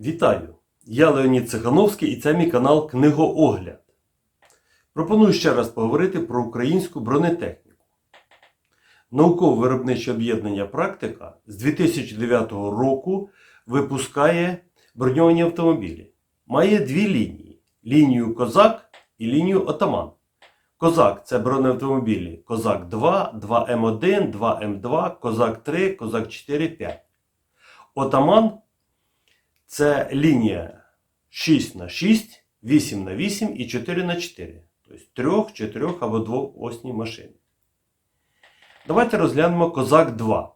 Вітаю! Я Леонід Цихановський і це мій канал Книгоогляд. Пропоную ще раз поговорити про українську бронетехніку. Науково-виробниче об'єднання Практика з 2009 року випускає броньовані автомобілі. Має дві лінії: лінію Козак і лінію Отаман. Козак це бронеавтомобілі Козак 2, 2М1, 2М2, Козак 3, Козак 4, 5. Отаман це лінія 6 на 6, 8 на 8 і 4 на 4. Тобто 3, 4 або 2 осні машини. Давайте розглянемо Козак 2.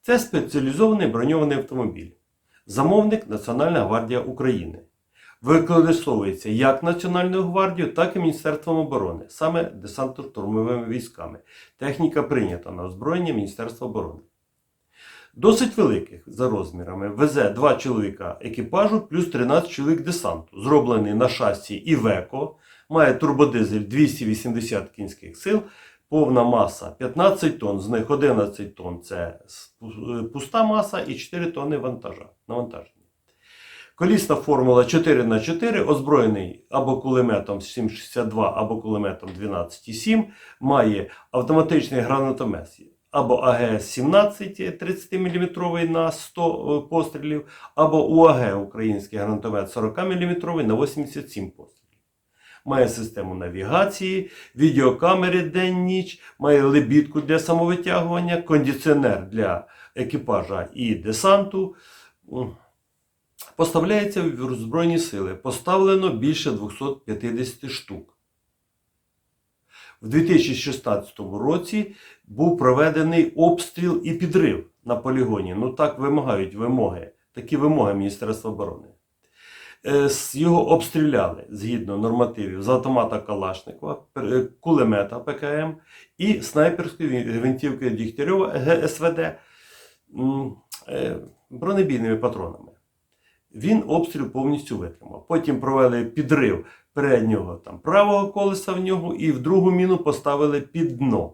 Це спеціалізований броньований автомобіль. Замовник Національна гвардія України. Використовується як Національною гвардією, так і Міністерством оборони, саме десантно-штурмовими військами. Техніка прийнята на озброєння Міністерства оборони. Досить великих за розмірами. Везе 2 чоловіка екіпажу плюс 13 чоловік десанту. Зроблений на шасі Івеко. Має турбодизель 280 кінських сил. Повна маса 15 тонн, з них 11 тонн це пуста маса і 4 тонни вантажа, навантаження. Колісна формула 4х4, озброєний або кулеметом 7,62, або кулеметом 12,7, має автоматичний гранатомет або АГС-17 30 мм на 100 пострілів, або УАГ український гранатомет 40 мм на 87 пострілів. Має систему навігації, відеокамери день-ніч, має лебідку для самовитягування, кондиціонер для екіпажа і десанту. Поставляється в Збройні сили. Поставлено більше 250 штук. В 2016 році був проведений обстріл і підрив на полігоні. Ну так вимагають вимоги, такі вимоги Міністерства оборони. Е, Його обстріляли згідно нормативів з автомата Калашникова, кулемета ПКМ і снайперської гвинтівки Дігтярьова ГСВД е, бронебійними патронами. Він обстріл повністю витримав. Потім провели підрив переднього там, правого колеса в нього і в другу міну поставили під дно.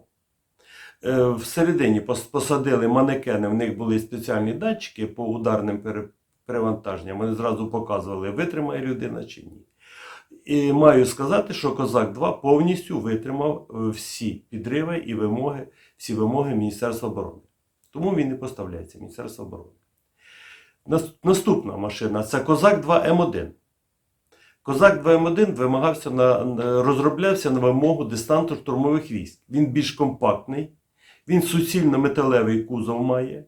Е, Всередині посадили манекени, в них були спеціальні датчики по ударним перевантаженням. Вони зразу показували, витримає людина чи ні. І маю сказати, що Козак 2 повністю витримав е, всі підриви і вимоги, всі вимоги Міністерства оборони. Тому він не поставляється Міністерство оборони. Нас- Наступна машина це Козак 2 М1. Козак 2 М1 вимагався на, розроблявся на вимогу десанту штурмових військ. Він більш компактний, він суцільно металевий кузов має,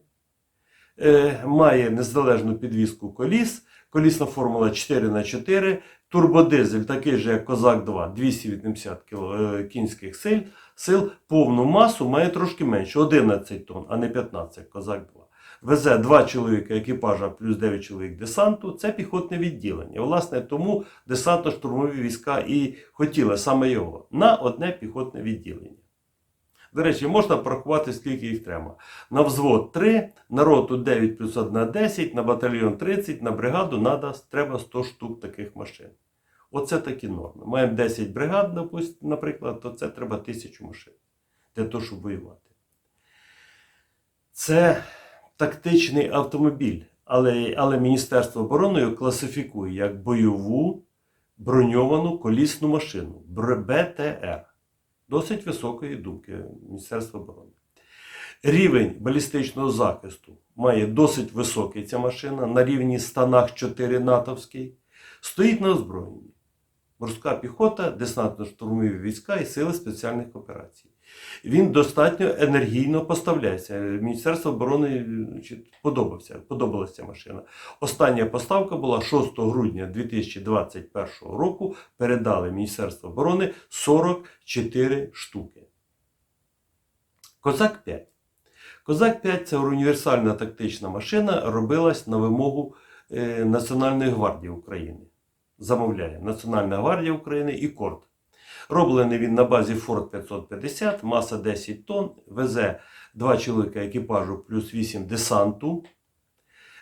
е, має незалежну підвіску коліс, колісна формула 4х4, турбодизель, такий же, як Козак 2, 280 е, кінських сил, сил, повну масу має трошки менше, 11 тонн, а не 15, Козак 2 везе 2 чоловіка екіпажа плюс 9 чоловік десанту, це піхотне відділення. Власне, тому десантно-штурмові війська і хотіли саме його на одне піхотне відділення. До речі, можна порахувати, скільки їх треба. На взвод 3, на роту 9 плюс 1 10, на батальйон 30, на бригаду надо, треба 100 штук таких машин. Оце такі норми. Маємо 10 бригад, наприклад, то це треба 1000 машин для того, щоб воювати. Це тактичний автомобіль, але, але Міністерство оборони класифікує як бойову броньовану колісну машину БТР. Досить високої думки Міністерства оборони. Рівень балістичного захисту має досить високий ця машина на рівні станах 4 натовський. Стоїть на озброєнні. Морська піхота, десантно-штурмові війська і сили спеціальних операцій. Він достатньо енергійно поставляється. Міністерство оборони подобався, подобалася машина. Остання поставка була 6 грудня 2021 року. Передали Міністерство оборони 44 штуки. Козак 5. Козак 5 це універсальна тактична машина, робилась на вимогу е, Національної гвардії України. Замовляє Національна гвардія України і Корд. Роблений він на базі Ford 550, маса 10 тонн, везе 2 чоловіка екіпажу плюс 8 десанту.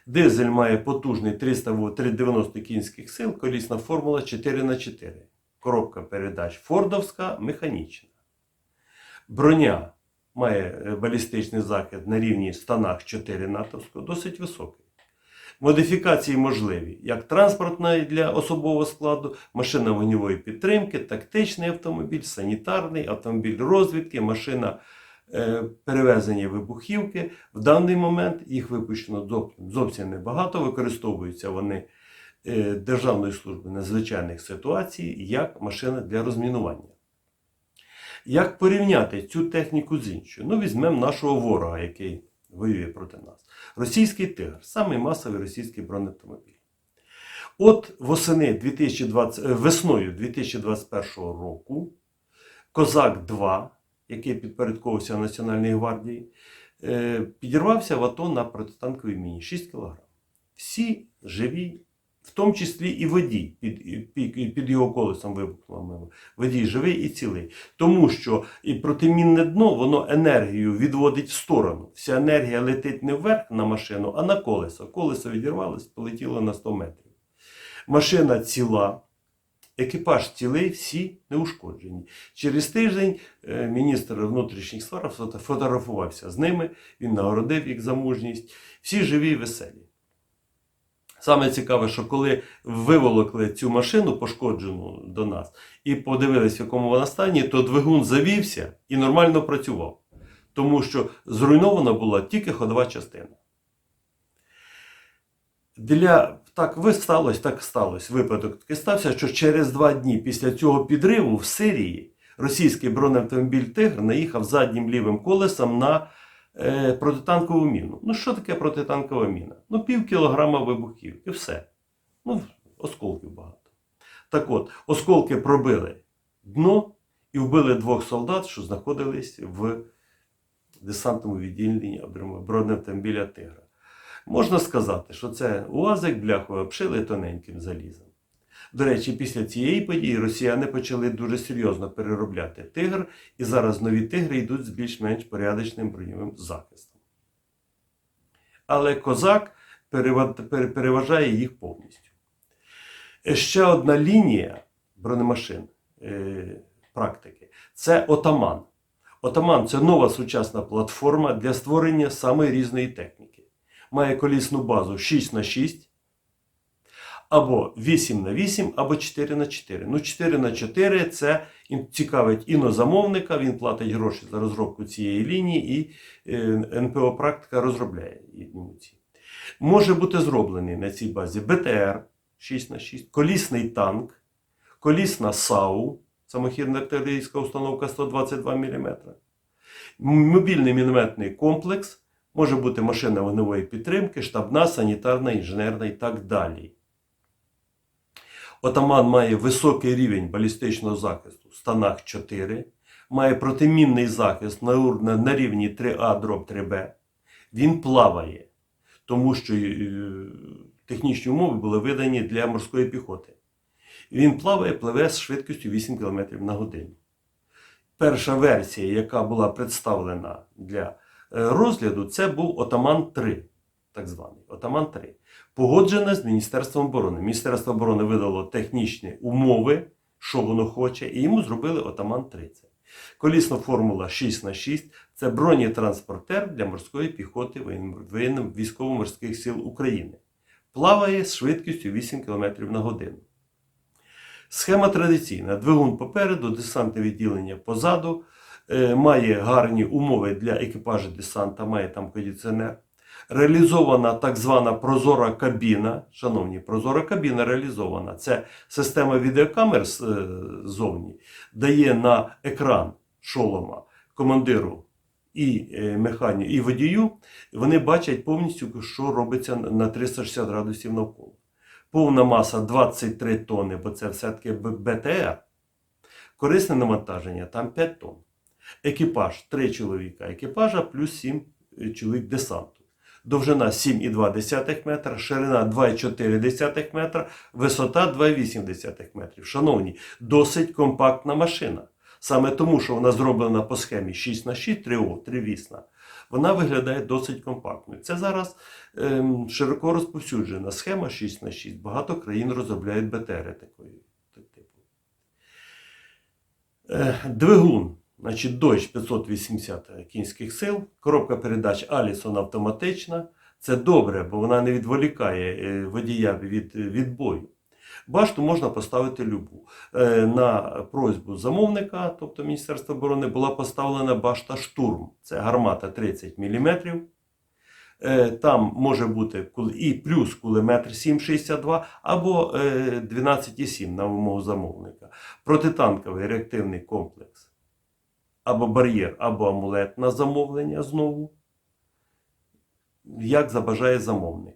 Дизель має потужний 390 кінських сил, колісна формула 4х4. Коробка передач Фордовська механічна. Броня має е, балістичний захист на рівні станах 4 натовського, досить високий. Модифікації можливі як транспортна для особового складу, машина вогневої підтримки, тактичний автомобіль, санітарний, автомобіль розвідки, машина е, перевезення вибухівки. В даний момент їх випущено зовсім- небагато. Використовуються вони е, Державною службою надзвичайних ситуацій як машина для розмінування. Як порівняти цю техніку з іншою? Ну, візьмемо нашого ворога, який воює проти нас. Російський тигр, самий масовий російський бронеавтомобіль. От восени 2020, е, весною 2021 року Козак 2, який підпорядковувався Національній гвардії, е, підірвався в АТО на протитанковій міні 6 кг. Всі живі, в тому числі і водій під, під, під його колесом вибухнула мимо. Водій живий і цілий. Тому що і протимінне дно воно енергію відводить в сторону. Вся енергія летить не вверх на машину, а на колесо. Колесо відірвалось, полетіло на 100 метрів. Машина ціла, екіпаж цілий, всі неушкоджені. Через тиждень е, міністр внутрішніх справ фотографувався з ними, він нагородив їх за мужність. Всі живі і веселі. Саме цікаве, що коли виволокли цю машину, пошкоджену до нас, і подивились, в якому вона стані, то двигун завівся і нормально працював. Тому що зруйнована була тільки ходова частина. Для так ви сталося, так сталося. Випадок такий стався, що через два дні після цього підриву в Сирії російський бронеавтомобіль Тигр наїхав заднім лівим колесом на е, протитанкову міну. Ну, що таке протитанкова міна? Ну, пів кілограма вибухівки, все. Ну, осколків багато. Так от, осколки пробили дно і вбили двох солдат, що знаходились в десантному відділенні бронеавтомобіля Тигра. Можна сказати, що це УАЗик бляхою обшили тоненьким залізом. До речі, після цієї події росіяни почали дуже серйозно переробляти тигр, і зараз нові тигри йдуть з більш-менш порядочним броньовим захистом. Але козак переважає їх повністю. Е, Ще одна лінія бронемашин е, практики це отаман. Отаман це нова сучасна платформа для створення самої різної техніки. Має колісну базу 6 на 6 або 8 на 8, або 4 на 4. Ну, 4 на 4 це цікавить інозамовника, він платить гроші за розробку цієї лінії, і е, НПО практика розробляє йому. Може бути зроблений на цій базі БТР 6 на 6, колісний танк, колісна САУ, самохідна артилерійська установка 122 мм, мобільний мінометний комплекс, може бути машина вогневої підтримки, штабна, санітарна, інженерна і так далі. Отаман має високий рівень балістичного захисту в станах 4, має протимінний захист на, на, рівні 3А дроб 3Б. Він плаває, тому що е, технічні умови були видані для морської піхоти. Він плаває, пливе з швидкістю 8 км на годину. Перша версія, яка була представлена для е, розгляду, це був Отаман 3, так званий Отаман 3 погоджена з Міністерством оборони. Міністерство оборони видало технічні умови, що воно хоче, і йому зробили отаман 30. Колісна формула 6 на 6 це бронетранспортер для морської піхоти воєнним військово-морських сил України. Плаває з швидкістю 8 км на годину. Схема традиційна: двигун попереду, десантне відділення позаду, е, має гарні умови для екіпажу десанта, має там кондиціонер реалізована так звана прозора кабіна. Шановні, прозора кабіна реалізована. Це система відеокамер е, ззовні дає на екран шолома командиру і е, механі, і водію. Вони бачать повністю, що робиться на 360 градусів навколо. Повна маса 23 тонни, бо це все-таки БТР. Корисне навантаження там 5 тонн. Екіпаж 3 чоловіка екіпажа плюс 7 чоловік десанту. Довжина 7,2 метра, ширина 2,4 метра, висота 2,8 метрів. Шановні, досить компактна машина. Саме тому, що вона зроблена по схемі 6 на 6 3О, 3 вісна, вона виглядає досить компактною. Це зараз ем, широко розповсюджена схема 6 на 6. Багато країн розробляють БТРи такої типу. Е, Двигун, значить, Dodge 580 кінських сил, коробка передач Allison автоматична. Це добре, бо вона не відволікає е, водія від, від бою. Башту можна поставити любу. Е, На просьбу замовника, тобто Міністерства оборони, була поставлена башта штурм. Це гармата 30 мм. Там може бути і плюс кулемет 7,62 або е, 12,7 на вимогу замовника. Протитанковий реактивний комплекс або бар'єр, або амулет на замовлення знову, як забажає замовник.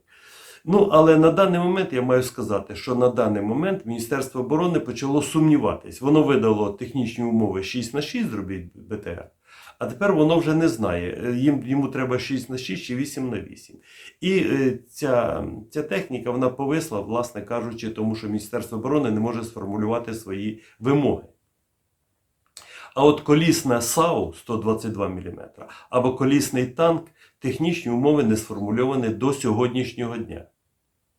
Ну, але на даний момент я маю сказати, що на даний момент Міністерство оборони почало сумніватись. Воно видало технічні умови 6 на 6 зробіть БТР, а тепер воно вже не знає. Їм, йому треба 6 на 6 чи 8 на 8. І е, ця, ця техніка вона повисла, власне кажучи, тому що Міністерство оборони не може сформулювати свої вимоги. А от колісна САУ 122 мм або колісний танк технічні умови не сформульовані до сьогоднішнього дня.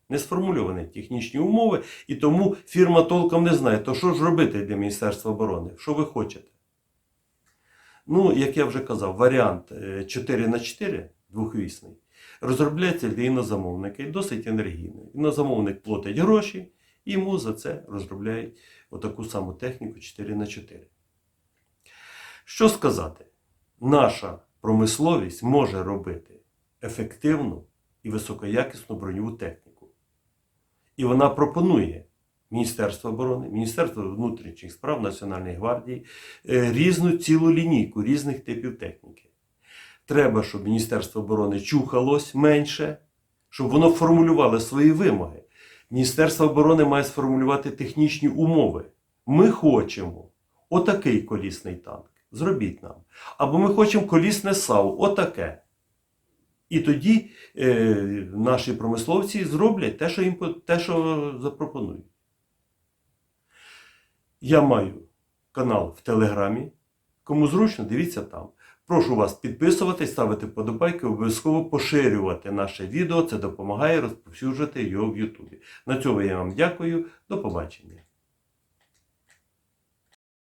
Не сформульовані технічні умови, і тому фірма толком не знає, то що ж робити для Міністерства оборони? Що ви хочете? Ну, як я вже казав, варіант е, 4 на 4 двохвісний розробляється для інозамовника і досить енергійний. Інозамовник платить гроші, і йому за це розробляють отаку саму техніку 4 на 4 Що сказати? Наша промисловість може робити ефективну і високоякісну броньову техніку. І вона пропонує Міністерство оборони, Міністерство внутрішніх справ Національної гвардії е, різну цілу лінійку різних типів техніки. Треба, щоб Міністерство оборони чухалось менше, щоб воно формулювало свої вимоги. Міністерство оборони має сформулювати технічні умови. Ми хочемо отакий колісний танк. Зробіть нам. Або ми хочемо колісне САУ, отаке. І тоді е, наші промисловці зроблять те, що їм те, що запропонують. Я маю канал в Телеграмі. Кому зручно, дивіться там. Прошу вас підписуватись, ставити вподобайки, обов'язково поширювати наше відео. Це допомагає розповсюджувати його в Ютубі. На цьому я вам дякую. До побачення.